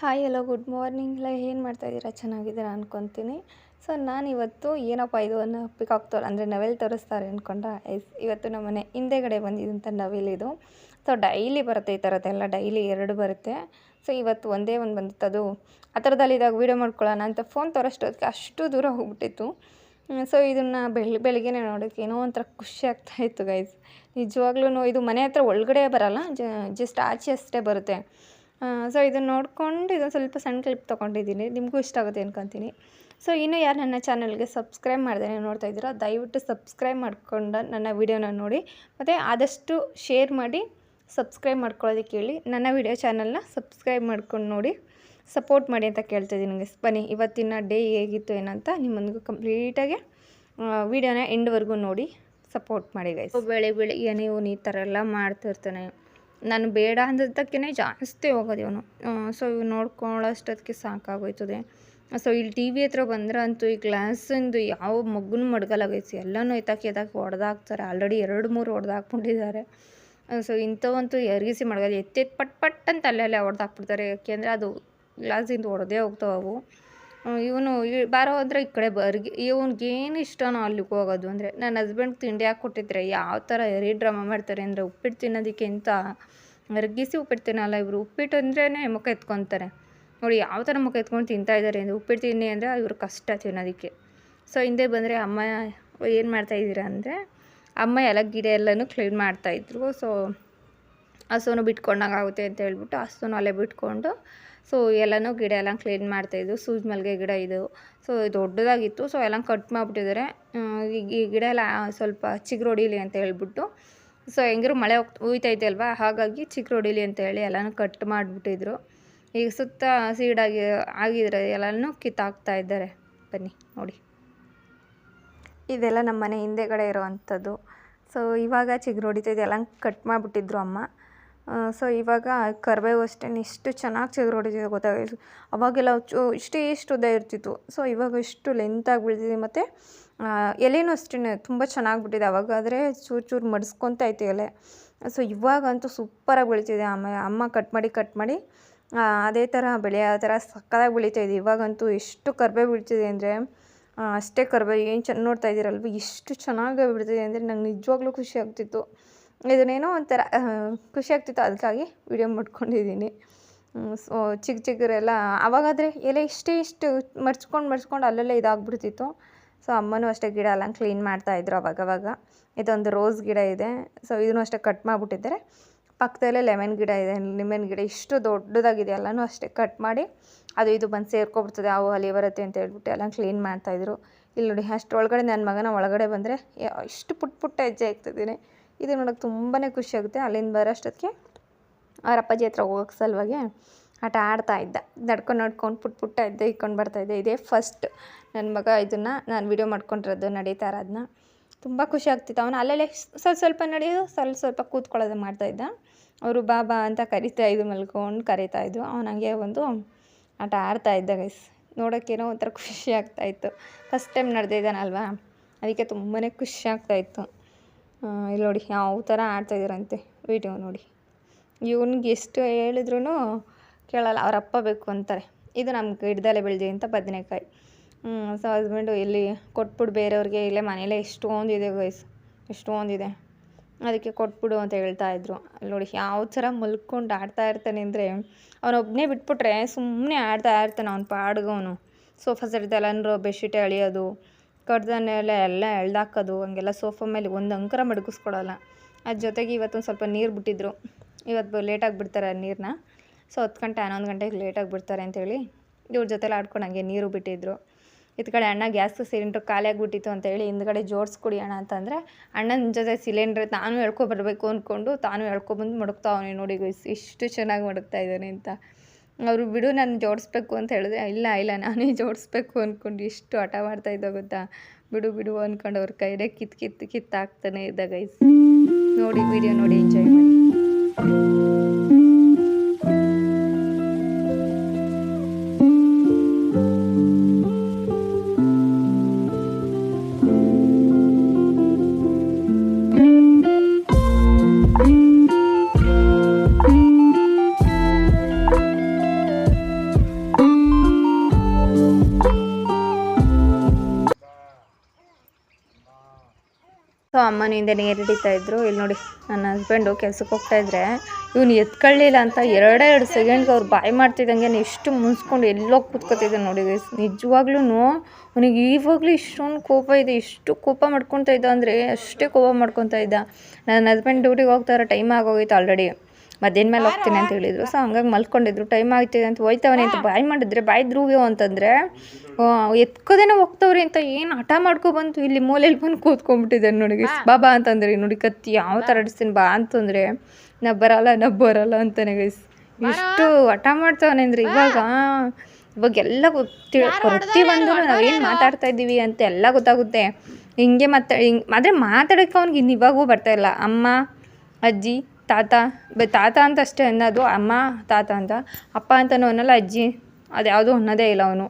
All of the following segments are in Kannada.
ಹಾಯ್ ಹಲೋ ಗುಡ್ ಮಾರ್ನಿಂಗ್ ಎಲ್ಲ ಏನು ಮಾಡ್ತಾಯಿದ್ದೀರಾ ಚೆನ್ನಾಗಿದ್ದೀರಾ ಅನ್ಕೊತೀನಿ. ಸೊ ನಾನು ಇವತ್ತು ಏನಪ್ಪ ಇದು ಅನ್ನೋ ಪಿಕಾಕ್ ತೋರ್, ಅಂದರೆ ನವೆಲ್ ತೋರಿಸ್ತಾರೆ ಅಂದ್ಕೊಂಡ ಎಸ್ ಇವತ್ತು ನಮ್ಮ ಮನೆ ಹಿಂದೆಗಡೆ ಬಂದಿದ್ದಂಥ ನವಿಲ್ ಇದು. ಸೊ ಡೈಲಿ ಬರುತ್ತೆ ಈ ಥರದ್ದೆಲ್ಲ ಡೈಲಿ ಎರಡು ಬರುತ್ತೆ. ಸೊ ಇವತ್ತು ಒಂದೇ ಒಂದು ಬಂದಿತ್ತು. ಅದು ಆ ಥರದಲ್ಲಿ ಇದಾಗ ವೀಡಿಯೋ ಮಾಡ್ಕೊಳ್ಳೋಣ ಅಂತ ಫೋನ್ ತೋರಿಸೋದಕ್ಕೆ ಅಷ್ಟು ದೂರ ಹೋಗ್ಬಿಟ್ಟಿತ್ತು. ಸೊ ಇದನ್ನು ಬೆಳ್, ಬೆಳಿಗ್ಗೆನೇ ನೋಡೋಕ್ಕೆ ಏನೋ ಒಂಥರ ಖುಷಿ ಆಗ್ತಾಯಿತ್ತು ಗೈಸ್ ನಿಜವಾಗ್ಲೂ ಇದು ಮನೆ ಹತ್ರ ಒಳಗಡೆ ಬರಲ್ಲ ಜಸ್ಟ್ ಆಚೆ ಅಷ್ಟೇ ಬರುತ್ತೆ. ಸೊ ಇದನ್ನು ನೋಡ್ಕೊಂಡು ಇದೊಂದು ಸ್ವಲ್ಪ ಸಣ್ಣ ಕ್ಲಿಪ್ ತೊಗೊಂಡಿದ್ದೀನಿ. ನಿಮಗೂ ಇಷ್ಟ ಆಗುತ್ತೆ ಅನ್ಕೊತೀನಿ. ಸೊ ಇನ್ನೂ ಯಾರು ನನ್ನ ಚಾನಲ್ಗೆ ಸಬ್ಸ್ಕ್ರೈಬ್ ಮಾಡಿದೆ ನೋಡ್ತಾ ಇದ್ದೀರಾ, ದಯವಿಟ್ಟು ಸಬ್ಸ್ಕ್ರೈಬ್ ಮಾಡ್ಕೊಂಡು ನನ್ನ ವೀಡಿಯೋನ ನೋಡಿ. ಮತ್ತು ಆದಷ್ಟು ಶೇರ್ ಮಾಡಿ ಸಬ್ಸ್ಕ್ರೈಬ್ ಮಾಡ್ಕೊಳ್ಳೋದಕ್ಕೆ ಹೇಳಿ ನನ್ನ ವೀಡಿಯೋ ಚಾನಲ್ನ ಸಬ್ಸ್ಕ್ರೈಬ್ ಮಾಡ್ಕೊಂಡು ನೋಡಿ. ಸಪೋರ್ಟ್ ಮಾಡಿ ಅಂತ ಕೇಳ್ತಿದ್ದೀನಿ ನನಗೆ ಬನ್ನಿ, ಇವತ್ತಿನ ಡೇ ಹೇಗಿತ್ತು ಏನಂತ ನಿಮ್ಮೊಂದಿಗೂ ಕಂಪ್ಲೀಟಾಗಿ ವೀಡಿಯೋನ ಎಂಡ್ವರೆಗೂ ನೋಡಿ. ಸಪೋರ್ಟ್ ಮಾಡಿ ಗೈಸ್ ಬೆಳೆ ಬೆಳಿಗ್ಗೆ ನೀವು ಈ ಥರ ಎಲ್ಲ ಮಾಡ್ತಿರ್ತಾನೆ. ನಾನು ಬೇಡ ಅಂದದ್ದಕ್ಕೇ ಜಾಸ್ತಿ ಹೋಗೋದು ಇವನು. ಸೊ ಇವು ನೋಡ್ಕೊಳ್ಳೋಷ್ಟೊತ್ತಿಗೆ ಸಾಕಾಗೋಯ್ತದೆ. ಸೊ ಇಲ್ಲಿ ಟಿ ವಿ ಹತ್ರ ಬಂದ್ರೆ ಅಂತೂ ಈ ಗ್ಲಾಸಿಂದು ಯಾವ ಮಗುನೂ ಮಡ್ಗಲಾಗೈತಿ. ಎಲ್ಲನೂ ಎತ್ತಾಕಿ ಎತ್ತಾಕಿ ಹೊಡೆದಾಕ್ತಾರೆ ಆಲ್ರೆಡಿ ಎರಡು ಮೂರು ಹೊಡೆದಾಕ್ಬಿಟ್ಟಿದ್ದಾರೆ ಸೊ ಇಂಥವಂತೂ ಎರಗಿಸಿ ಮಡ್ಗಲ್ಲ. ಎತ್ತೆತ್ತು ಪಟ್ ಪಟ್ ಅಂತ ಅಲ್ಲೇ ಅಲ್ಲೇ ಹೊಡೆದಾಕ್ಬಿಡ್ತಾರೆ ಯಾಕೆಂದರೆ ಅದು ಗ್ಲಾಸಿಂದ ಹೊಡೆದೇ ಹೋಗ್ತಾವೆ ಅವು. ಇವನು ಬಾರೋ ಹೋದ್ರೆ ಈ ಕಡೆ ಬರ್ಗಿ ಏನು ಇಷ್ಟನೋ ಅಲ್ಲಿಗೆ ಹೋಗೋದು ಅಂದರೆ ನನ್ನ ಹಸ್ಬೆಂಡ್ ತಿಂಡಿ ಹಾಕ್ಕೊಟ್ಟಿದ್ರೆ ಯಾವ ಥರ ಎರಿ ಡ್ರಾಮಾ ಮಾಡ್ತಾರೆ ಅಂದರೆ ಉಪ್ಪಿಟ್ಟು ತಿನ್ನೋದಕ್ಕೆ ಅಂತ ಉಪ್ಪಿಟ್ಟು ತಿನ್ನಲ್ಲ ಇವರು. ಉಪ್ಪಿಟ್ಟು ಅಂದ್ರೇ ಮುಖ ಎತ್ಕೊತಾರೆ. ನೋಡಿ ಯಾವ ಥರ ಮುಖ ಎತ್ಕೊಂಡು ತಿಂತಾ ಇದ್ದಾರೆ ಅಂದರೆ ಉಪ್ಪಿಟ್ಟು ತಿನ್ನಿ ಅಂದರೆ ಇವರು ಕಷ್ಟ ತಿನ್ನೋದಕ್ಕೆ. ಸೊ ಹಿಂದೆ ಬಂದರೆ ಅಮ್ಮ ಏನು ಮಾಡ್ತಾಯಿದ್ದೀರಾ ಅಂದರೆ ಅಮ್ಮ ಎಲ್ಲ ಗಿಡ ಎಲ್ಲನೂ ಕ್ಲೀನ್ ಮಾಡ್ತಾಯಿದ್ರು ಸೊ ಹಸುನು ಬಿಟ್ಕೊಂಡಾಗುತ್ತೆ ಅಂತ ಹೇಳ್ಬಿಟ್ಟು ಹಸುನು ಅಲ್ಲೇ ಬಿಟ್ಕೊಂಡು ಸೊ ಎಲ್ಲನೂ ಗಿಡ ಎಲ್ಲ ಕ್ಲೀನ್ ಮಾಡ್ತಾಯಿದ್ದು ಸೂಜ್ ಮಲ್ಲಿಗೆ ಗಿಡ ಇದು. ಸೊ ದೊಡ್ಡದಾಗಿತ್ತು ಸೊ ಎಲ್ಲ ಕಟ್ ಮಾಡಿಬಿಟ್ಟಿದ್ದಾರೆ. ಈ ಗಿಡ ಎಲ್ಲ ಸ್ವಲ್ಪ ಚಿಗುರು ಹೊಡೀಲಿ ಅಂತ ಹೇಳ್ಬಿಟ್ಟು ಸೊ ಹೆಂಗಿರು ಮಳೆ ಹೋಗ್ತಾ ಉಯ್ತೈತೆ ಅಲ್ವಾ ಹಾಗಾಗಿ ಚಿಗುರು ಹೊಡೀಲಿ ಅಂತ ಹೇಳಿ ಎಲ್ಲನೂ ಕಟ್ ಮಾಡಿಬಿಟ್ಟಿದ್ರು. ಈಗ ಸುತ್ತ ಸೀಡಾಗಿ ಆಗಿದ್ರೆ ಎಲ್ಲನೂ ಕಿತ್ತಾಕ್ತಾ ಇದ್ದಾರೆ. ಬನ್ನಿ, ನೋಡಿ. ಇದೆಲ್ಲ ನಮ್ಮ ಮನೆ ಹಿಂದೆಗಡೆ ಇರೋವಂಥದ್ದು. ಸೊ ಇವಾಗ ಚಿಗುರು ಹೊಡಿತೈತೆ ಎಲ್ಲ ಕಟ್ ಮಾಡಿಬಿಟ್ಟಿದ್ರು ಅಮ್ಮ. ಸೊ ಇವಾಗ ಕರಿಬೇವು ಅಷ್ಟೇ ಇಷ್ಟು ಚೆನ್ನಾಗಿ ಚಿಗುರು ಹೊಡಿತಿದೆ ಗೊತ್ತಾಗಿಲ್ಲ ಅವಾಗೆಲ್ಲ ಚೂ, ಇಷ್ಟೇ ಇಷ್ಟು ಉದ್ದ ಇರ್ತಿತ್ತು. ಸೊ ಇವಾಗ ಇಷ್ಟು ಲೆಂತಾಗಿ ಬೆಳೆದಿದೆ ಮತ್ತು ಎಲೆನೂ ಅಷ್ಟೇ ತುಂಬ ಚೆನ್ನಾಗಿ ಬಿಟ್ಟಿದೆ. ಅವಾಗಾದರೆ ಚೂರು ಚೂರು ಮಡಿಸ್ಕೊತ ಐತೆ ಎಲೆ. ಸೊ ಇವಾಗಂತೂ ಸೂಪರಾಗಿ ಬೆಳೀತಿದೆ. ಅಮ್ಮ ಅಮ್ಮ ಕಟ್ ಮಾಡಿ ಕಟ್ ಮಾಡಿ ಅದೇ ಥರ ಬೆಳೆಯೋ ಥರ ಸಕ್ಕತ್ತಾಗಿ ಇದೆ. ಇವಾಗಂತೂ ಎಷ್ಟು ಕರಿಬೇವು ಬೀಳ್ತಿದೆ ಅಂದರೆ ಅಷ್ಟೇ ಕರಿಬೇವು ಏನು ಚೆನ್ನ ನೋಡ್ತಾ ಇದ್ದೀರಲ್ವ? ಎಷ್ಟು ಚೆನ್ನಾಗಿ ಬಿಡ್ತಿದೆ ಅಂದರೆ ನಂಗೆ ನಿಜವಾಗ್ಲೂ ಖುಷಿ ಆಗ್ತಿತ್ತು. ಇದನ್ನೇನೋ ಒಂಥರ ಖುಷಿ ಆಗ್ತಿತ್ತು ಅದಕ್ಕಾಗಿ ವಿಡಿಯೋ ಮಾಡ್ಕೊಂಡಿದ್ದೀನಿ. ಸೊ, ಚಿಕ್ಕ ಚಿಕ್ಕರೆಲ್ಲ, ಆವಾಗಾದರೆ ಎಲೆ ಇಷ್ಟೇ ಇಷ್ಟು ಮರ್ಚ್ಕೊಂಡು ಮರ್ಚ್ಕೊಂಡು ಅಲ್ಲಲ್ಲೇ ಇದಾಗ್ಬಿಡ್ತಿತ್ತು. ಸೊ, ಅಮ್ಮನೂ ಅಷ್ಟೇ ಗಿಡ ಎಲ್ಲ ಕ್ಲೀನ್ ಮಾಡ್ತಾಯಿದ್ರು ಅವಾಗವಾಗ ಇದೊಂದು ರೋಸ್ ಗಿಡ ಇದೆ. ಸೊ, ಇದನ್ನು ಅಷ್ಟೇ ಕಟ್ ಮಾಡಿಬಿಟ್ಟಿದ್ದಾರೆ. ಪಕ್ಕದಲ್ಲೇ ಲೆಮನ್ ಗಿಡ ಇದೆ. ಲೆಮನ್ ಗಿಡ ಇಷ್ಟು ದೊಡ್ಡದಾಗಿದೆ. ಎಲ್ಲನೂ ಅಷ್ಟೇ ಕಟ್ ಮಾಡಿ ಅದು ಇದು ಬಂದು ಸೇರ್ಕೊಬಿಡ್ತದೆ. ಅವು ಅಲ್ಲಿ ಬರುತ್ತೆ ಅಂತ ಹೇಳ್ಬಿಟ್ಟು ಎಲ್ಲ ಕ್ಲೀನ್ ಮಾಡ್ತಾಯಿದ್ರು ಇಲ್ಲಿ ನೋಡಿ ಅಷ್ಟರೊಳಗಡೆ ನನ್ನ ಮಗನ ಒಳಗಡೆ ಬಂದರೆ ಇಷ್ಟು ಪುಟ್ಟ ಪುಟ್ಟ ಹೆಜ್ಜೆ ಆಗ್ತಿದ್ದೀನಿ ಇದು ನೋಡೋಕೆ ತುಂಬಾ ಖುಷಿ ಆಗುತ್ತೆ. ಅಲ್ಲಿಂದ ಬರೋಷ್ಟೊತ್ತಿಗೆ ಅವ್ರ ಅಪ್ಪಾಜಿ ಹತ್ರ ಹೋಗೋಕೆ ಸಲುವಾಗಿ ಆಟ ಆಡ್ತಾ ಇದ್ದ. ನಡ್ಕೊಂಡು ನಡ್ಕೊಂಡು ಪುಟ್ ಪುಟ್ಟ ಇದ್ದೆ ಇಕ್ಕೊಂಡು ಬರ್ತಾಯಿದ್ದೆ ಇದೇ ಫಸ್ಟ್ ನನ್ನ ಮಗ ಇದನ್ನು ನಾನು ವೀಡಿಯೋ ಮಾಡ್ಕೊಂಡಿರೋದು ನಡೀತಾ ಇರೋದನ್ನ ತುಂಬ ಖುಷಿ ಆಗ್ತಿತ್ತು. ಅವನು ಅಲ್ಲಲ್ಲೇ ಸ್ವಲ್ಪ ಸ್ವಲ್ಪ ನಡೆಯೋದು ಸ್ವಲ್ಪ ಸ್ವಲ್ಪ ಕೂತ್ಕೊಳ್ಳೋದು ಮಾಡ್ತಾಯಿದ್ದ ಅವರು ಬಾಬಾ ಅಂತ ಕರಿತಾ ಇದ್ದು ಮಲ್ಕೊಂಡು ಕರಿತಾಯಿದ್ರು ಅವನು ಹಂಗೆ ಒಂದು ಆಟ ಆಡ್ತಾ ಇದ್ದ ಗೈಸ್ ನೋಡೋಕ್ಕೇನೋ ಒಂಥರ ಖುಷಿ ಆಗ್ತಾಯಿತ್ತು ಫಸ್ಟ್ ಟೈಮ್ ನಡೆದಿದ್ದಾನಲ್ವಾ? ಅದಕ್ಕೆ ತುಂಬಾ ಖುಷಿ ಆಗ್ತಾಯಿತ್ತು ಇಲ್ಲಿ ನೋಡಿ ಯಾವ ಥರ ಆಡ್ತಾಯಿದ್ದಾರಂತೆ ವಿಡಿಯೋ ನೋಡಿ. ಇವ್ನಿಗೆ ಎಷ್ಟು ಹೇಳಿದ್ರೂ ಕೇಳಲ್ಲ, ಅವ್ರ ಅಪ್ಪ ಬೇಕು ಅಂತಾರೆ. ಇದು ನಮ್ಮ ಗಿಡದಲ್ಲೇ ಬೆಳೆದಿದೆ ಅಂತ ಬದನೆಕಾಯಿ. ಸೊ ಹಸ್ಬೆಂಡು ಇಲ್ಲಿ ಕೊಟ್ಬಿಡು, ಬೇರೆಯವ್ರಿಗೆ ಇಲ್ಲೇ ಮನೇಲೇ ಎಷ್ಟೊಂದಿದೆ ಗೈಸ್ ಎಷ್ಟೊಂದಿದೆ ಅದಕ್ಕೆ ಕೊಟ್ಬಿಡು ಅಂತ ಹೇಳ್ತಾ ಇದ್ರು. ಅಲ್ಲಿ ನೋಡಿ ಯಾವ ಥರ ಮಲ್ಕೊಂಡು ಆಡ್ತಾ ಇರ್ತಾನೆ ಅಂದರೆ ಅವನೊಬ್ಬನೇ ಬಿಟ್ಬಿಟ್ರೆ ಸುಮ್ಮನೆ ಆಡ್ತಾ ಇರ್ತಾನೆ ಅವ್ನ ಪಾಡ್ಗವನು. ಸೋಫಾ ಸೆಟ್ದೆಲ್ಲನೂ ಬೆಡ್ಶೀಟ್ ಎಳಿಯೋದು ಕಡ್ದನ್ನೆಲ್ಲ ಎಲ್ಲ ಎಳ್ದಾಕೋದು, ಹಂಗೆಲ್ಲ ಸೋಫಾ ಮೇಲೆ ಒಂದು ಅಂಕರ ಮಡಗಿಸ್ಕೊಡೋಲ್ಲ ಅದ್ರ ಜೊತೆಗೆ ಇವತ್ತೊಂದು ಸ್ವಲ್ಪ ನೀರು ಬಿಟ್ಟಿದ್ರು. ಇವತ್ತು ಲೇಟಾಗಿ ಬಿಡ್ತಾರೆ ನೀರನ್ನ ಸೊ ಹತ್ತು ಗಂಟೆ, ಹನ್ನೊಂದು ಗಂಟೆಗೆ ಲೇಟಾಗಿ ಬಿಡ್ತಾರೆ ಅಂತೇಳಿ ಇವ್ರ ಜೊತೆಲಿ ಆಡ್ಕೊಂಡು ಹಂಗೆ ನೀರು ಬಿಟ್ಟಿದ್ರು. ಇತ್ತು ಕಡೆ ಅಣ್ಣ ಗ್ಯಾಸ್ ಸಿಲಿಂಡ್ರ್ ಖಾಲಿಯಾಗಿಬಿಟ್ಟಿತ್ತು ಅಂತೇಳಿ ಹಿಂದ್ಗಡೆ ಜೋಡಿಸ್ಕೊಡಿ ಅಣ್ಣ ಅಂತಂದರೆ ಅಣ್ಣನ ಜೊತೆ ಸಿಲಿಂಡ್ರ್ ತಾನು ಎಳ್ಕೊಬರ್ಬೇಕು ಅಂದ್ಕೊಂಡು ತಾನು ಎಳ್ಕೊಬಂದು ಮಡಗ್ತಾ ಅವನೇ ನೋಡಿ ಇಷ್ಟು ಚೆನ್ನಾಗಿ ಮಡಗ್ತಾ ಇದ್ದಾನೆ ಅಂತ. ಅವರು ಬಿಡು, ನಾನು ಜೋಡಿಸ್ಬೇಕು ಅಂತ ಹೇಳಿದೆ ಇಲ್ಲ ಇಲ್ಲ, ನಾನೇ ಜೋಡಿಸ್ಬೇಕು ಅಂದ್ಕೊಂಡು ಇಷ್ಟು ಹಠ ಮಾಡ್ತಾಯಿದ್ದ ಗೊತ್ತಾ? ಬಿಡು ಬಿಡು ಅಂದ್ಕೊಂಡು ಅವ್ರ ಕೈಲೇ ಕಿತ್ ಕಿತ್ತು ಕಿತ್ತಾಕ್ತಾನೆ ಇದ್ದ ಗೈಸ್ ನೋಡಿ ವಿಡಿಯೋ ನೋಡಿ ಎಂಜಾಯ್ ಮಾಡಿ. ಹಿಂದೆ ನೀರು ಹಿಡಿತಾ ಇದ್ರು. ಇಲ್ಲಿ ನೋಡಿ ನನ್ನ ಹಸ್ಬೆಂಡು ಕೆಲ್ಸಕ್ಕೆ ಹೋಗ್ತಾ ಇದ್ರೆ, ಇವ್ನು ಎತ್ಕೊಳ್ಳಿಲ್ಲ ಅಂತ ಎರಡೇ ಎರಡು ಸೆಕೆಂಡ್ಗೆ ಅವ್ರು ಬಾಯಿ ಮಾಡ್ತಿದ್ದಂಗೆ ಎಷ್ಟು ಮುನ್ಸ್ಕೊಂಡು ಎಲ್ಲೋ ಕೂತ್ಕೊತಿದ್ದೆ ನೋಡಿ. ನಿಜವಾಗ್ಲೂ ಅವನಿಗೆ ಇವಾಗಲೂ ಇಷ್ಟೊಂದು ಕೋಪ ಇದೆ. ಇಷ್ಟು ಕೋಪ ಮಾಡ್ಕೊತಾ ಇದ್ದ ಅಂದರೆ ಅಷ್ಟೇ ಕೋಪ ಮಾಡ್ಕೊತಾ ಇದ್ದ. ನನ್ನ ಹಸ್ಬೆಂಡ್ ಡ್ಯೂಟಿಗೆ ಹೋಗ್ತಾರ ಟೈಮ್ ಆಗೋಗಿತ್ತು ಆಲ್ರೆಡಿ ಮಧ್ಯಾಹ್ನ ಮೇಲೆ ಹೋಗ್ತೀನಿ ಅಂತ ಹೇಳಿದ್ರು. ಸೊ ಹಂಗಾಗಿ ಮಲ್ಕೊಂಡಿದ್ರು. ಟೈಮ್ ಆಗ್ತಿದೆ ಅಂತ ಹೋಯ್ತವನೆ ಅಂತ ಬಾಯ್ ಮಾಡಿದ್ರೆ, ಬಾಯಿ ಧ್ರುವ್ಯೋ ಅಂತಂದರೆ ಎತ್ಕೋದೇನೆ ಹೋಗ್ತವ್ರಿ ಅಂತ ಏನು ಹಠ ಮಾಡ್ಕೊ ಬಂತು ಇಲ್ಲಿ ಮೂಲೆಯಲ್ಲಿ ಬಂದು ಕೂತ್ಕೊಂಡ್ಬಿಟ್ಟಿದ್ದಾರೆ ನೋಡಿ ಬಾಬಾ ಅಂತಂದ್ರೆ ನೋಡಿ ಕತ್ತಿ ಯಾವ ಥರ ಅಡಿಸ್ತೀನಿ ಬಾ ಅಂತಂದರೆ ನಾ ಬರಲ್ಲ ನಾ ಬರಲ್ಲ ಅಂತಾನೆ ಗೈಸ್ ಇಷ್ಟು ಹಠ ಮಾಡ್ತಾವನೆ ಅಂದ್ರೆ ಇವಾಗ ಇವಾಗ ಎಲ್ಲ ಗೊತ್ತಿ ಪ್ರತಿಯೊಂದು ನಾವೇನು ಮಾತಾಡ್ತಾ ಇದ್ದೀವಿ ಅಂತ ಎಲ್ಲ ಗೊತ್ತಾಗುತ್ತೆ. ಹಿಂಗೆ ಮಾತಾ ಹಿಂಗೆ ಆದರೆ ಮಾತಾಡೋಕ್ಕೆ ಅವ್ನಿಗೆ ಇನ್ನು ಇವಾಗೂ ಬರ್ತಾ ಇಲ್ಲ. ಅಮ್ಮ ಅಜ್ಜಿ ತಾತ ಬ ತಾತ ಅಂತ ಅಷ್ಟೇ ಅನ್ನೋದು ಅಮ್ಮ ತಾತ ಅಂತ ಅಪ್ಪ ಅಂತಲೂ ಅನ್ನೋಲ್ಲ ಅಜ್ಜಿ ಅದು ಯಾವುದೂ ಅನ್ನೋದೇ ಇಲ್ಲ ಅವನು.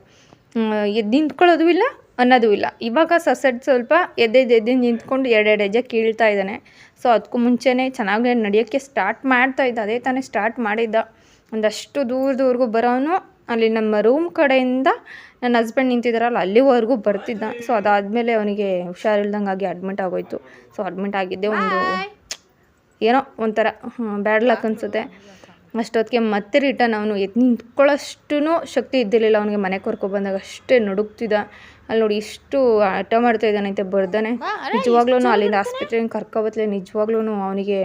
ಎದ್ದು ನಿಂತ್ಕೊಳ್ಳೋದು ಇಲ್ಲ ಅನ್ನೋದು ಇಲ್ಲ. ಇವಾಗ ಸಸೆಟ್ ಸ್ವಲ್ಪ ಎದ್ದೆದ್ದು ಎದ್ದು ನಿಂತ್ಕೊಂಡು ಎರಡೆರಡು ಹೆಜ್ಜೆ ಕೀಳ್ತಾ ಇದ್ದಾನೆ. ಸೊ ಅದಕ್ಕೂ ಮುಂಚೆನೇ ಚೆನ್ನಾಗಿ ನಡೆಯೋಕ್ಕೆ ಸ್ಟಾರ್ಟ್ ಮಾಡ್ತಾ ಇದ್ದ. ಅದೇ ತಾನೇ ಸ್ಟಾರ್ಟ್ ಮಾಡಿದ್ದ. ಒಂದಷ್ಟು ದೂರದವರೆಗೂ ಬರೋನು ಅಲ್ಲಿ ನಮ್ಮ ರೂಮ್ ಕಡೆಯಿಂದ ನನ್ನ ಹಸ್ಬೆಂಡ್ ನಿಂತಿದ್ದಾರಲ್ಲ ಅಲ್ಲಿವರೆಗೂ ಬರ್ತಿದ್ದ. ಸೊ ಅದಾದಮೇಲೆ ಅವನಿಗೆ ಹುಷಾರಿಲ್ದಂಗೆ ಆಗಿ ಅಡ್ಮಿಟ್ ಆಗೋಯ್ತು. ಸೊ ಅಡ್ಮಿಟ್ ಆಗಿದ್ದೆ ಒಂದು ಏನೋ ಒಂಥರ ಬ್ಯಾಡ್ ಲಕ್ ಅನಿಸುತ್ತೆ. ಅಷ್ಟೊತ್ತಿಗೆ ಮತ್ತೆ ರಿಟರ್ನ್ ಅವನು ಎತ್ ನಿಂತ್ಕೊಳ್ಳೋಷ್ಟು ಶಕ್ತಿ ಇದ್ದಿರಲಿಲ್ಲ. ಅವನಿಗೆ ಮನೆ ಕರ್ಕೊಬಂದಾಗ ಅಷ್ಟೇ ನಡುಗ್ತಿದ್ದ. ಅಲ್ಲಿ ನೋಡಿ ಇಷ್ಟು ಆಟ ಮಾಡ್ತಾ ಇದ್ದಾನಂತೆ ಬರ್ದಾನೆ. ನಿಜವಾಗ್ಲೂ ಅಲ್ಲಿಂದ ಆಸ್ಪತ್ರೆಗೆ ಕರ್ಕೊಬತ್ತಲೆ ನಿಜವಾಗ್ಲೂ ಅವನಿಗೆ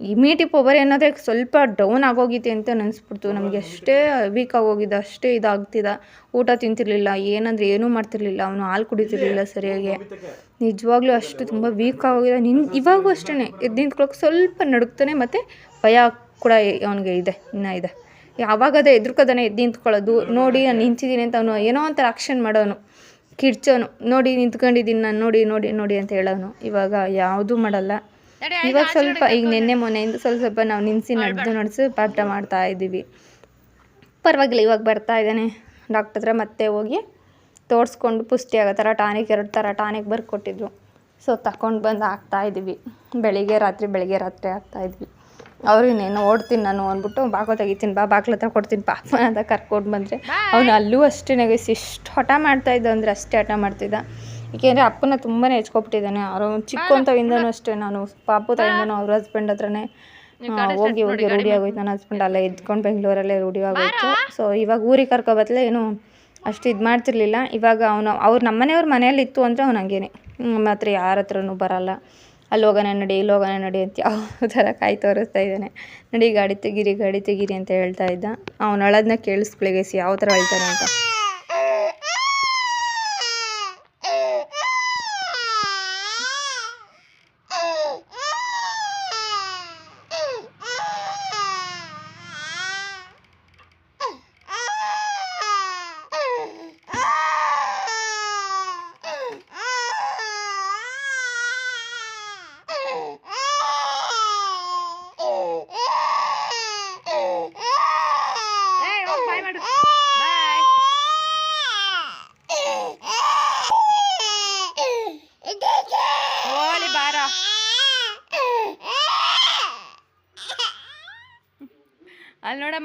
ಇಮ್ಯುನಿಟಿ ಪವರ್ ಅನ್ನೋದೇ ಸ್ವಲ್ಪ ಡೌನ್ ಆಗೋಗಿದೆ ಅಂತ ಅನಿಸ್ಬಿಡ್ತು ನಮಗೆ ಅಷ್ಟೇ ವೀಕ್ ಆಗೋಗಿದ್ದ ಅಷ್ಟೇ ಇದಾಗ್ತಿದ್ದ ಊಟ ತಿಂತಿರ್ಲಿಲ್ಲ ಏನಂದ್ರೆ ಏನೂ ಮಾಡ್ತಿರ್ಲಿಲ್ಲ. ಅವನು ಹಾಲು ಕುಡಿತಿರ್ಲಿಲ್ಲ ಸರಿಯಾಗಿ. ನಿಜವಾಗ್ಲೂ ಅಷ್ಟು ತುಂಬ ವೀಕ್ ಆಗೋಗಿದೆ. ನಿನ್ ಇವಾಗೂ ಅಷ್ಟೇ ಎದ್ದು ನಿಂತ್ಕೊಳಕ್ಕೆ ಸ್ವಲ್ಪ ನಡುಕ್ತಾನೆ ಮತ್ತು ಭಯ ಕೂಡ ಅವನಿಗೆ ಇದೆ ಇನ್ನೂ ಇದೆ. ಯಾವಾಗ ಅದೇ ಎದ್ರುಕೋದಾನೆ ಎದ್ದು ನಿಂತ್ಕೊಳ್ಳೋದು ನೋಡಿ ನಾನು ನಿಂತಿದ್ದೀನಿ ಅಂತ ಅವನು ಏನೋ ಒಂಥರ ಆಕ್ಷನ್ ಮಾಡೋನು ಕಿಡ್ಚೋನು ನೋಡಿ ನಿಂತ್ಕೊಂಡಿದ್ದೀನಿ ನಾನು ನೋಡಿ ನೋಡಿ ನೋಡಿ ಅಂತ ಹೇಳೋನು. ಇವಾಗ ಯಾವುದೂ ಮಾಡಲ್ಲ. ಇವಾಗ ಸ್ವಲ್ಪ ಈಗ ನಿನ್ನೆ ಮೊನ್ನೆಯಿಂದ ಸ್ವಲ್ಪ ಸ್ವಲ್ಪ ನಾವು ನಿನ್ಸಿ ನಡೆದು ನಡೆಸಿ ಪಾಠ ಮಾಡ್ತಾ ಇದ್ದೀವಿ. ಪರವಾಗಿಲ್ಲ ಇವಾಗ ಬರ್ತಾ ಇದ್ದಾನೆ. ಡಾಕ್ಟರ್ ಹತ್ರ ಮತ್ತೆ ಹೋಗಿ ತೋರಿಸ್ಕೊಂಡು ಪುಷ್ಟಿ ಆಗೋ ಥರ ಟಾನಿಕ್ ಎರಡು ಥರ ಟಾನಿಕ್ ಬರ್ಕೊಟ್ಟಿದ್ರು. ಸೊ ತಗೊಂಡು ಬಂದು ಹಾಕ್ತಾ ಇದ್ದೀವಿ. ಬೆಳಿಗ್ಗೆ ರಾತ್ರಿ ಬೆಳಿಗ್ಗೆ ರಾತ್ರಿ ಹಾಕ್ತಾ ಇದ್ವಿ ಅವ್ರು ಇನ್ನೇನು ಓಡ್ತೀನಿ ನಾನು ಅಂದ್ಬಿಟ್ಟು ಬಾಕೋ ತೆಗಿತೀನಿ ಬಾ ಬಾಗ್ಲ ಹತ್ರ ಕೊಡ್ತೀನಿ ಪಾಪ ಅಂತ ಕರ್ಕೊಂಡು ಬಂದರೆ ಅವನು ಅಲ್ಲೂ ಅಷ್ಟೇ ನಗಿಸಿ ಇಷ್ಟು ಹಠ ಮಾಡ್ತಾ ಇದ್ದ ಅಂದರೆ ಅಷ್ಟೇ ಹಠ ಮಾಡ್ತಿದ್ದ. ಏಕೆಂದರೆ ಅಪ್ಪನ ತುಂಬಾ ಹೆಚ್ಕೊಬಿಟ್ಟಿದ್ದಾನೆ ಅವರು ಚಿಕ್ಕಂತವಿಂದನೂ ಅಷ್ಟೇ ನಾನು ಪಾಪು ತಾಯಿಂದನೂ ಅವ್ರ ಹಸ್ಬೆಂಡ್ ಹತ್ರನೇ. ಹೋಗಿ ಹೋಗಿ ರೂಢಿ ಆಗೋಯ್ತು ನನ್ನ ಹಸ್ಬೆಂಡ್ ಅಲ್ಲೇ ಇದ್ಕೊಂಡು ಬೆಂಗಳೂರಲ್ಲೇ ರೂಢಿ ಆಗೋಯ್ತು. ಸೊ ಇವಾಗ ಊರಿಗೆ ಕರ್ಕೊಬತ್ತಲೆ ಏನು ಅಷ್ಟು ಇದು ಮಾಡ್ತಿರ್ಲಿಲ್ಲ. ಇವಾಗ ಅವನು ಅವ್ರು ನಮ್ಮನೆಯವ್ರ ಮನೆಯಲ್ಲಿ ಇತ್ತು ಅಂದರೆ ಅವ್ನು ಹಂಗೇನೆ. ನಮ್ಮ ಹತ್ರ ಯಾರ ಹತ್ರನೂ ಬರಲ್ಲ. ಅಲ್ಲಿ ಹೋಗೋಣ ನಡಿ ಇಲ್ಲಿ ಹೋಗೋಣ ನಡಿ ಅಂತ ಯಾವ ಥರ ಕಾಯಿ ತೋರಿಸ್ತಾ ಇದ್ದಾನೆ. ನಡಿ ಗಾಡಿ ತೆಗೀರಿ ಗಾಡಿ ತೆಗೀರಿ ಅಂತ ಹೇಳ್ತಾ ಇದ್ದ. ಅವ್ನು ಅಳೋದನ್ನ ಕೇಳಿಸ್ಕೊಳಿಗೇಸಿ ಯಾವ ಥರ ಅಳ್ತಾನೆ ಅಂತ.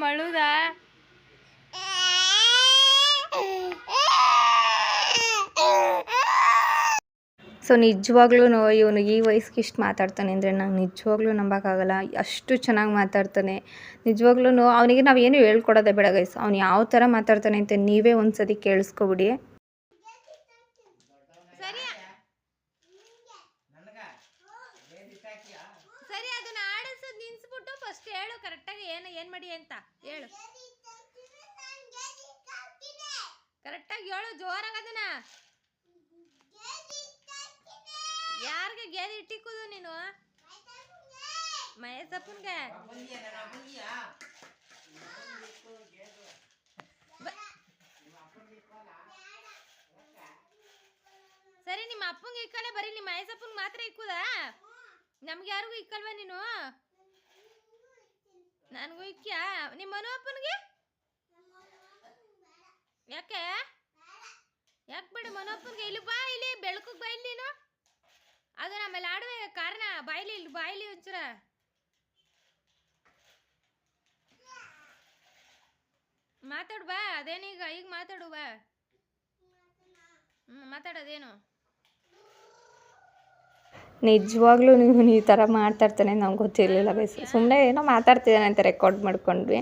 ಮಳುದಾ? ಸೊ ನಿಜವಾಗ್ಲೂ ಇವನು ಈ ವಯಸ್ಸಿಗೆ ಇಷ್ಟು ಮಾತಾಡ್ತಾನೆ ಅಂದರೆ ನಂಗೆ ನಿಜವಾಗ್ಲೂ ನಂಬೋಕ್ಕಾಗಲ್ಲ. ಅಷ್ಟು ಚೆನ್ನಾಗಿ ಮಾತಾಡ್ತಾನೆ. ನಿಜವಾಗ್ಲೂ ಅವನಿಗೆ ನಾವು ಏನು ಹೇಳ್ಕೊಡೋದೇ ಬೇಡ ಗೈಸ್ ಅವ್ನು ಯಾವ ಥರ ಮಾತಾಡ್ತಾನೆ ಅಂತ ನೀವೇ ಒಂದು ಸತಿ ಕೇಳಿಸ್ಕೊಬಿಡಿ ಸರಿ ಅದನ್ನ ಆಡಿಸೋದು ನಿನ್ಸ್ಬಿಟ್ಟು ಫಸ್ಟ್ ಹೇಳು ಕರೆಕ್ಟಾಗಿ ಏನು ಏನು ಮಾಡಿ ಅಂತ ಹೇಳು ಕರೆಕ್ಟಾಗಿ ಹೇಳು? ಜೋರಾಗಿ ಅದನ್ನ. ಯಾರಿಗೆ ಗೇದಿ ಇಟ್ಟಿಕ್ಕುದು ನೀನು? ಮಹೇಶಪ್ಪನ್ಗೆ. ಸರಿ, ನಿಮ್ಮ ಅಪ್ಪಂಗೆ ಇಕ್ಕಲೆ ಬರೀ ನಿಮ್ಮ ಮಹೇಶಪ್ಪಂಗೆ ಮಾತ್ರ ಇಕ್ಕುದಾ? ನಮ್ಗೆ ಯಾರಿಗೂ ಇಕ್ಕಲ್ವಾ ನೀನು? ನನಗೂ ಇಕ್ಕ್ಯಾ ನಿಮ್ಮ ಮನು ಅಪ್ಪನಿಗೆ ಯಾಕೆ? ಯಾಕೆ ಬೇಡ ಮನು ಅಪ್ಪನಿಗೆ ಇಲ್ಲಿ ಬಾ, ಇಲ್ಲಿ ಬೆಳಕಿಗೆ ಬಾ, ಇಲ್ಲಿ ನೀನು. ಅದು ಆಮೇಲೆ ಆಡುವೆ ಕಾರಣ, ಬಾಯ್ಲಿ, ಇಲ್ಲಿ ಬಾಯ್ಲಿ ಒಂಚೂರ. ಮಾತಾಡು ಬಾ, ಅದೇನೀಗ? ಈಗ ಮಾತಾಡು ಬಾ. ಮಾತಾಡೋದೇನು? ನಿಜವಾಗ್ಲೂ ನೀವು ಈ ಥರ ಇರ್ತಾನೆ ನಂಗೆ ಗೊತ್ತಿರಲಿಲ್ಲ ಬೇಸ್ ಸುಮ್ಮನೆ ಏನೋ ಮಾತಾಡ್ತಿದ್ದಾನೆ ಅಂತ ರೆಕಾರ್ಡ್ ಮಾಡ್ಕೊಂಡ್ವಿ.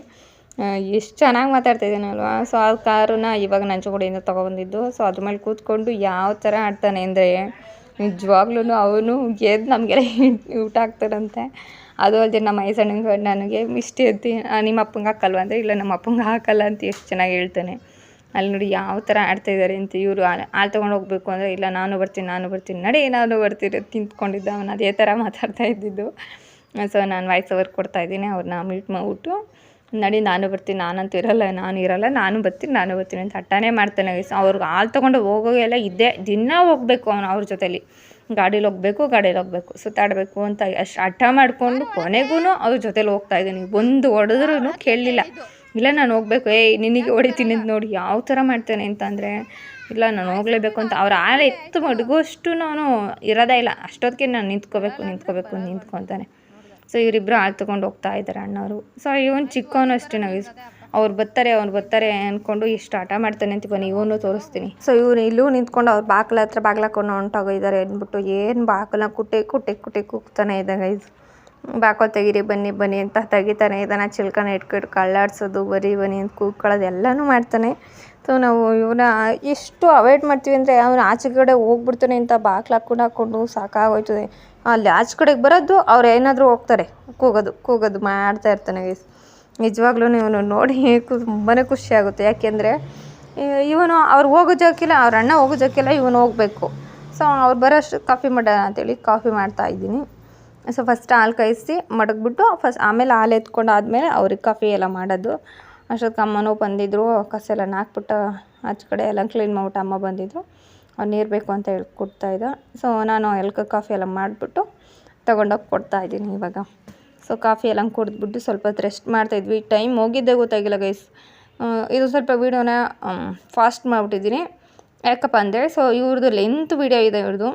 ಎಷ್ಟು ಚೆನ್ನಾಗಿ ಮಾತಾಡ್ತಾ ಮಾತಾಡ್ತಿದ್ದೀನಲ್ವಾ ಸೊ ಆ ಕಾರನ್ನ ಇವಾಗ ನಂಜುಗುಡಿಯಿಂದ ತೊಗೊಬಂದಿದ್ದು. ಸೊ ಅದ್ರ ಮೇಲೆ ಕೂತ್ಕೊಂಡು ಯಾವ ಥರ ಆಡ್ತಾನೆ ಅಂದರೆ ನಿಜವಾಗ್ಲೂ ಅವನು ಗೆದ್ದು ನಮಗೆಲ್ಲ ಊಟ ಹಾಕ್ತಾರಂತೆ. ಅದು ಅಲ್ಲದೆ ನಮ್ಮ ಮೈಸಣ್ಣಂಗೆ ನನಗೆ, ಮಿಷ್ಟಿ ಅಂತಿ ನಿಮ್ಮ ಅಪ್ಪಂಗೆ ಹಾಕಲ್ವ? ಅಂದರೆ, ಇಲ್ಲ, ನಮ್ಮ ಅಪ್ಪಂಗೆ ಹಾಕಲ್ಲ ಅಂತ ಎಷ್ಟು ಚೆನ್ನಾಗಿ ಹೇಳ್ತಾನೆ. ಅಲ್ಲಿ ನೋಡಿ ಯಾವ ಥರ ಆಡ್ತಾ ಇದ್ದಾರೆ ಅಂತ ಇವರು ಹಾಲು ತೊಗೊಂಡು ಹೋಗ್ಬೇಕು ಅಂದರೆ, ಇಲ್ಲ, ನಾನು ಬರ್ತೀನಿ ನಾನು ಬರ್ತೀನಿ, ನಡಿ, ನಾನು ಬರ್ತೀನಿ ತಿಂತ್ಕೊಂಡಿದ್ದ ಅವನು. ಅದೇ ಥರ ಮಾತಾಡ್ತಾ ಇದ್ದಿದ್ದು. ಸೊ ನಾನು ವಾಯ್ಸ್ ಓವರ್ ಕೊಡ್ತಾ ಇದ್ದೀನಿ. ಅವ್ರನ್ನ ಮೀಟ್ ಮಾಡಿಬಿಟ್ಟು ನಡಿ, ನಾನು ಬರ್ತೀನಿ, ನಾನಂತೂ ಇರಲ್ಲ, ನಾನು ಇರಲ್ಲ, ನಾನು ಬರ್ತೀನಿ ನಾನು ಬರ್ತೀನಿ ಅಂತ ಹಠನೇ ಮಾಡ್ತಾನೆ. ಗೈಸ್ ಅವ್ರಿಗೆ ಹಾಲು ತೊಗೊಂಡು ಹೋಗೋಗೆಲ್ಲ ಇದ್ದೇ, ದಿನ ಹೋಗಬೇಕು ಅವನು ಅವ್ರ ಜೊತೇಲಿ. ಗಾಡೀಲಿ ಹೋಗ್ಬೇಕು ಗಾಡೀಲಿ ಹೋಗ್ಬೇಕು, ಸುತ್ತಾಡಬೇಕು ಅಂತ ಅಷ್ಟು ಹಠ ಮಾಡಿಕೊಂಡು ಕೊನೆಗೂ ಅವ್ರ ಜೊತೇಲಿ ಹೋಗ್ತಾ ಇದ್ದೀನಿ. ಒಂದು ಹೊಡೆದ್ರೂ ಕೇಳಲಿಲ್ಲ. ಇಲ್ಲ, ನಾನು ಹೋಗ್ಬೇಕು, ಏಯ್, ನಿನಗೆ ಹೊಡಿತೀನಿ ಅಂತ ನೋಡಿ ಯಾವ ಥರ ಮಾಡ್ತೇನೆ ಅಂತಂದರೆ, ಇಲ್ಲ, ನಾನು ಹೋಗಲೇಬೇಕು ಅಂತ ಅವ್ರ ಆಳ ಎತ್ತು ಮಡಗುವಷ್ಟು ನಾನು ಇರೋದೇ ಇಲ್ಲ. ಅಷ್ಟೊತ್ತಿಗೆ ನಾನು ನಿಂತ್ಕೋಬೇಕು ನಿಂತ್ಕೋಬೇಕು ನಿಂತ್ಕೊತಾನೆ ಸೊ ಇವರಿಬ್ಬರು ಹಾಲು ತೊಗೊಂಡು ಹೋಗ್ತಾ ಇದ್ದಾರೆ ಅಣ್ಣವರು. ಸೊ ಇವನು ಚಿಕ್ಕವನು ಅಷ್ಟೇ ನಾವು ಅವ್ರು ಬರ್ತಾರೆ ಅವ್ರು ಬರ್ತಾರೆ ಅಂದ್ಕೊಂಡು ಇಷ್ಟು ಆಟ ಮಾಡ್ತಾನೆ ಅಂತ ಬನ್ನಿ, ಇವನು ತೋರಿಸ್ತೀನಿ. ಸೊ ಇವನು ಇಲ್ಲೂ ನಿಂತ್ಕೊಂಡು ಅವ್ರು ಬಾಗ್ಲ ಹತ್ರ ಬಾಗ್ಲಾಕೊಂಡು ಹೊಂಟೋಗಿದ್ದಾರೆ ಅಂದ್ಬಿಟ್ಟು ಏನು ಬಾಗಿಲ ಕುಟ್ಟೆ ಕುಟ್ಟೆ ಕುಟ್ಟೆ ಕೂಗ್ತಾನೆ ಇದ್ದಾಗ ಇದು ಬಾಕೋ ತೆಗೀರಿ, ಬನ್ನಿ ಬನ್ನಿ ಅಂತ ತೆಗಿತಾನೆ ಇದನ್ನು ಚಿಲ್ಕನ ಇಟ್ಕೊಂಡು ಕಳ್ಳಾಡ್ಸೋದು, ಬರೀ ಬನ್ನಿ ಅಂತ ಕೂಗ್ಕೊಳ್ಳೋದು ಎಲ್ಲನೂ ಮಾಡ್ತಾನೆ. ಸೊ ನಾವು ಇವನ ಎಷ್ಟು ಅವಾಯ್ಡ್ ಮಾಡ್ತೀವಿ ಅಂದರೆ ಅವನು ಆಚೆ ಕಡೆ ಹೋಗ್ಬಿಡ್ತಾನೆ ಅಂತ ಬಾಗ್ಲು ಹಾಕ್ಕೊಂಡು ಹಾಕ್ಕೊಂಡು ಸಾಕಾಗೋಯ್ತದೆ. ಅಲ್ಲಿ ಆಚೆ ಕಡೆಗೆ ಬರೋದು ಅವ್ರು ಏನಾದರೂ ಹೋಗ್ತಾರೆ. ಕೂಗೋದು ಕೂಗೋದು ಮಾಡ್ತಾ ಇರ್ತಾನೆ ಗೈಸ್ ನಿಜವಾಗ್ಲೂ ಇವನು ನೋಡಿ ತುಂಬಾ ಖುಷಿ ಆಗುತ್ತೆ. ಯಾಕೆಂದರೆ ಇವನು ಅವ್ರು ಹೋಗೋ ಜೋಕಿಲ್ಲ ಅವ್ರ ಅಣ್ಣ ಹೋಗೋ ಜೋಕಿಲ್ಲ ಇವನು ಹೋಗಬೇಕು. ಸೊ ಅವ್ರು ಬರೋಷ್ಟು ಕಾಫಿ ಮಾಡೋಣ ಅಂತೇಳಿ ಕಾಫಿ ಮಾಡ್ತಾ ಇದ್ದೀನಿ. ಸೊ ಫಸ್ಟ್ ಹಾಲು ಕಾಯಿಸಿ ಮಡಗ್ಬಿಟ್ಟು ಫಸ್ಟ್ ಆಮೇಲೆ ಹಾಲು ಎತ್ಕೊಂಡು ಆದಮೇಲೆ ಅವ್ರಿಗೆ ಕಾಫಿ ಎಲ್ಲ ಮಾಡೋದು. ಅಷ್ಟೊತ್ತಿಗೆ ಅಮ್ಮನೂ ಬಂದಿದ್ದರು ಕಸ ಎಲ್ಲ ನಾಕ್ಬಿಟ್ಟು ಆಚೆ ಕಡೆ ಎಲ್ಲ ಕ್ಲೀನ್ ಮಾಡ್ಬಿಟ್ಟು ಅಮ್ಮ ಬಂದಿದ್ದರು ನೀರು ಬೇಕು ಅಂತ ಹೇಳಿ ಕೊಡ್ತಾ ಇದ್ದ. ಸೊ ನಾನು ಎಲ್ಕ ಕಾಫಿ ಎಲ್ಲ ಮಾಡಿಬಿಟ್ಟು ತೊಗೊಂಡೋಗಿ ಕೊಡ್ತಾ ಇದ್ದೀನಿ ಇವಾಗ. ಸೊ ಕಾಫಿ ಎಲ್ಲ ಕುಡಿದ್ಬಿಟ್ಟು ಸ್ವಲ್ಪ ಹೊತ್ತು ರೆಸ್ಟ್ ಮಾಡ್ತಾಯಿದ್ವಿ ಟೈಮ್ ಹೋಗಿದ್ದೇ ಗೊತ್ತಾಗಿಲ್ಲ ಗೈಸ್ ಇದು ಸ್ವಲ್ಪ ವೀಡಿಯೋನ ಫಾಸ್ಟ್ ಮಾಡಿಬಿಟ್ಟಿದ್ದೀನಿ. ಯಾಕಪ್ಪ ಅಂದರೆ ಸೊ ಇವ್ರದ್ದು ಲೆಂತ್ ವೀಡಿಯೋ ಇದೆ ಇವ್ರದ್ದು.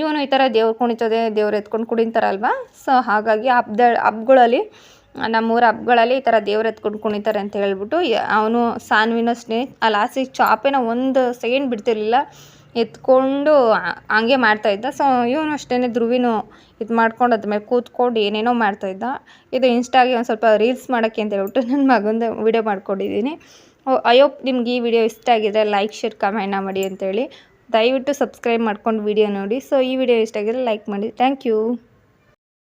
ಇವನು ಈ ಥರ ದೇವ್ರು ಕುಣಿತದೆ, ದೇವ್ರು ಎತ್ಕೊಂಡು ಕುಣಿತಾರಲ್ವ ಸೊ ಹಾಗಾಗಿ ಹಬ್ದ, ಹಬ್ಗಳಲ್ಲಿ ನಮ್ಮೂರ ಹಬ್ಗಳಲ್ಲಿ ಈ ಥರ ದೇವ್ರ ಎತ್ಕೊಂಡು ಕುಣಿತಾರೆ ಅಂತ ಹೇಳ್ಬಿಟ್ಟು ಅವನು ಸಾನ್ವಿನ ಸ್ನೇಹಿ ಆ ಲಾಸ್ಟಿಗೆ ಚಾಪೇನ ಒಂದು ಸೆಕೆಂಡ್ ಬಿಡ್ತಿರ್ಲಿಲ್ಲ. ಎತ್ಕೊಂಡು ಹಂಗೆ ಮಾಡ್ತಾಯಿದ್ದ ಸೊ ಇವನು ಅಷ್ಟೇ ಧ್ರುವಿನು ಇದು ಮಾಡ್ಕೊಂಡು ಅದ್ರ ಮೇಲೆ ಕೂತ್ಕೊಂಡು ಏನೇನೋ ಮಾಡ್ತಾಯಿದ್ದ ಇದು ಇನ್ಸ್ಟಾಗೆ ಒಂದು ಸ್ವಲ್ಪ ರೀಲ್ಸ್ ಮಾಡೋಕ್ಕೆ ಅಂತ ಹೇಳ್ಬಿಟ್ಟು ನನ್ನ ಮಗಂದು ವಿಡಿಯೋ ಮಾಡ್ಕೊಂಡಿದ್ದೀನಿ. ಅಯ್ಯೋಪ್ ನಿಮ್ಗೆ ಈ ವಿಡಿಯೋ ಇಷ್ಟ ಆಗಿದೆ ಲೈಕ್, ಶೇರ್ ಕಮೆಂಟ್ನ ಮಾಡಿ ಅಂತೇಳಿ. ದಯವಿಟ್ಟು ಸಬ್ಸ್ಕ್ರೈಬ್ ಮಾಡ್ಕೊಂಡು ವಿಡಿಯೋ ನೋಡಿ. ಸೊ ಈ ವಿಡಿಯೋ ಇಷ್ಟ ಆಗಿದ್ರೆ ಲೈಕ್ ಮಾಡಿ. Thank you.